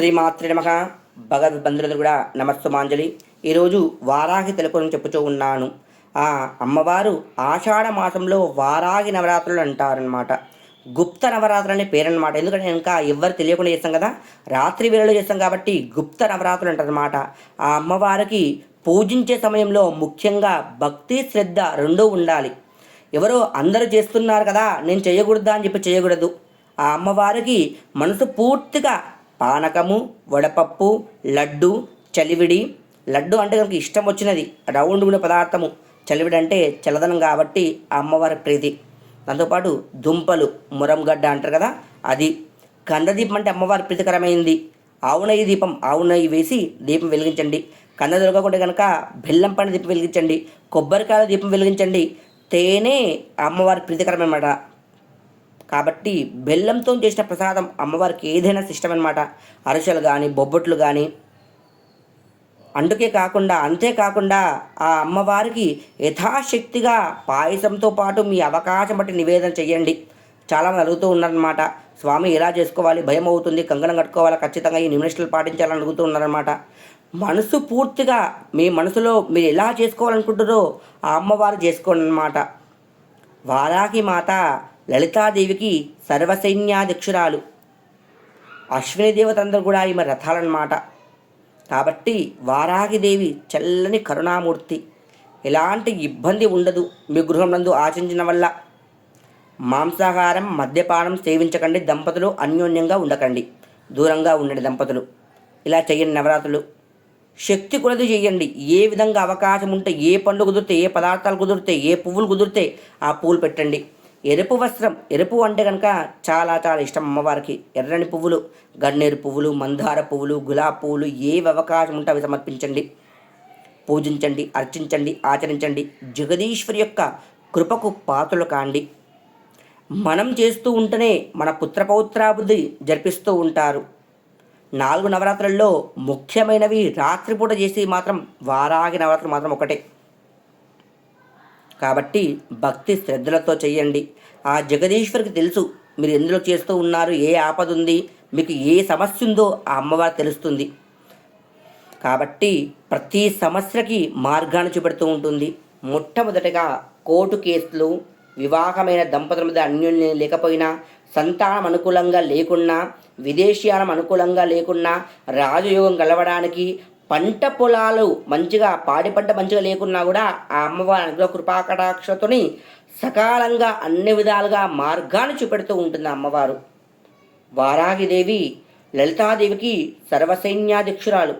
శ్రీమాత్రి నమ. భగవద్బంధువులు కూడా నమస్తమాంజలి ఈరోజు వారాహి తెలుపుని చెప్పుతూ ఉన్నాను. ఆ అమ్మవారు ఆషాఢ మాసంలో వారాహి నవరాత్రులు అంటారనమాట గుప్త నవరాత్రులు అనే పేరనమాట ఎందుకంటే ఇంకా ఎవరు తెలియకుండా చేస్తాం కదా. రాత్రి వేళలో చేస్తాం కాబట్టి గుప్త నవరాత్రులు అంటారనమాట ఆ అమ్మవారికి పూజించే సమయంలో ముఖ్యంగా భక్తి శ్రద్ధ రెండూ ఉండాలి. ఎవరో అందరూ చేస్తున్నారు కదా నేను చేయకూడదా అని చెప్పి చేయకూడదు. ఆ అమ్మవారికి మనసు పూర్తిగా పానకము వడపప్పు లడ్డు చలివిడి. లడ్డు అంటే కనుక ఇష్టం వచ్చినది రౌండ్ ఉన్న పదార్థము. చలివిడి అంటే చల్లదనం కాబట్టి ఆ అమ్మవారి ప్రీతి. దాంతోపాటు దుంపలు మురంగడ్డ అంటారు కదా అది. కందదీపం అంటే అమ్మవారి ప్రీతికరమైంది. ఆవునయ్యి దీపం ఆవు నెయ్యి వేసి దీపం వెలిగించండి. కంద దొరకకుండా కనుక బెల్లం పైన దీపం వెలిగించండి. కొబ్బరికాయల దీపం వెలిగించండి. తేనె అమ్మవారి ప్రీతికరమన్నమాట కాబట్టి బెల్లంతో చేసిన ప్రసాదం అమ్మవారికి ఏదైనా ఇష్టం అనమాట అరిసెలు కానీ బొబ్బట్లు కానీ అందుకే కాకుండా అంతేకాకుండా ఆ అమ్మవారికి యథాశక్తిగా పాయసంతో పాటు మీ అవకాశం బట్టి నివేదన చేయండి చాలామంది అడుగుతూ ఉన్నారనమాట స్వామి ఎలా చేసుకోవాలి? భయం అవుతుంది. కంకణం కట్టుకోవాలి? ఖచ్చితంగా ఈ నిమిషాలు పాటించాలని అడుగుతూ ఉన్నారనమాట మనసు పూర్తిగా మీ మనసులో మీరు ఎలా చేసుకోవాలనుకుంటారో ఆ అమ్మవారు చేసుకోండి అనమాట వారాహి మాత లలితాదేవికి సర్వసైన్యాధ్యక్షురాలు. అశ్విని దేవతందరూ కూడా ఈమె రథాలన్నమాట. కాబట్టి వారాహిదేవి చల్లని కరుణామూర్తి. ఎలాంటి ఇబ్బంది ఉండదు మీ గృహం నందు ఆచరించిన వల్ల. మాంసాహారం మద్యపానం సేవించకండి దంపతులు అన్యోన్యంగా ఉండకండి. దూరంగా ఉండండి దంపతులు. ఇలా చేయండి నవరాత్రులు. శక్తి కొలది చేయండి ఏ విధంగా అవకాశం ఉంటే ఏ పండు కుదిరితే ఏ పదార్థాలు కుదిరితే ఏ పువ్వులు కుదిరితే ఆ పువ్వులు పెట్టండి. ఎరుపు వస్త్రం ఎరుపు అంటే కనుక చాలా చాలా ఇష్టం అమ్మవారికి. ఎర్రని పువ్వులు గన్నేరు పువ్వులు మందార పువ్వులు గులాబీ పువ్వులు ఏవి అవకాశం ఉంటే అవి సమర్పించండి. పూజించండి అర్చించండి ఆచరించండి. జగదీశ్వరి యొక్క కృపకు పాత్రలు కాండి. మనం చేస్తూ ఉంటేనే మన పుత్రపౌత్రాబుద్ధి జరిపిస్తూ ఉంటారు. నాలుగు నవరాత్రుల్లో ముఖ్యమైనవి రాత్రిపూట చేసి మాత్రం వారాగి నవరాత్రులు మాత్రం ఒకటే. కాబట్టి భక్తి శ్రద్ధలతో చేయండి ఆ జగదీశ్వరికి తెలుసు మీరు ఎందులో చేస్తూ ఉన్నారు ఏ ఆపద ఉంది మీకు ఏ సమస్య ఉందో ఆ అమ్మవారు తెలుస్తుంది. కాబట్టి ప్రతి సమస్యకి మార్గాన్ని చూపెడుతూ ఉంటుంది. మొట్టమొదటగా కోర్టు కేసులు వివాహమైన దంపతుల మీద అన్యోన్యం లేకపోయినా సంతానం అనుకూలంగా లేకున్నా విదేశీయానం అనుకూలంగా లేకున్నా రాజయోగం కలవడానికి పంట పొలాలు మంచిగా పాడి పంట మంచిగా లేకున్నా కూడా ఆ అమ్మవారి అనుగ్రహ కృపాకటాక్షతోని సకాలంగా అన్ని విధాలుగా మార్గాన్ని చూపెడుతూ ఉంటుంది ఆ అమ్మవారు. వారాహిదేవి లలితాదేవికి సర్వసైన్యాధ్యక్షురాలు.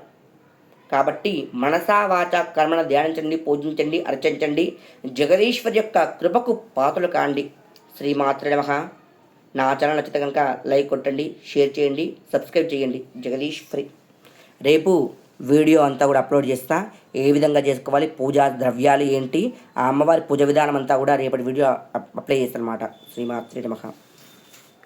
కాబట్టి మనసా వాచ కర్మను ధ్యానించండి పూజించండి అర్చించండి జగదీశ్వరి యొక్క కృపకు పాత్రలు కాండి. శ్రీమాత్ర నమ. నా ఛానల్ నచ్చితే కనుక లైక్ కొట్టండి షేర్ చేయండి సబ్స్క్రైబ్ చేయండి. జగదీశ్వరి. రేపు వీడియో అంతా కూడా అప్లోడ్ చేస్తా. ఏ విధంగా చేసుకోవాలి పూజా ద్రవ్యాలు ఏంటి ఆ అమ్మవారి పూజ విధానం అంతా కూడా రేపటి వీడియో అప్- అప్లై చేస్తాను అనమాట శ్రీమాత్రి నమః.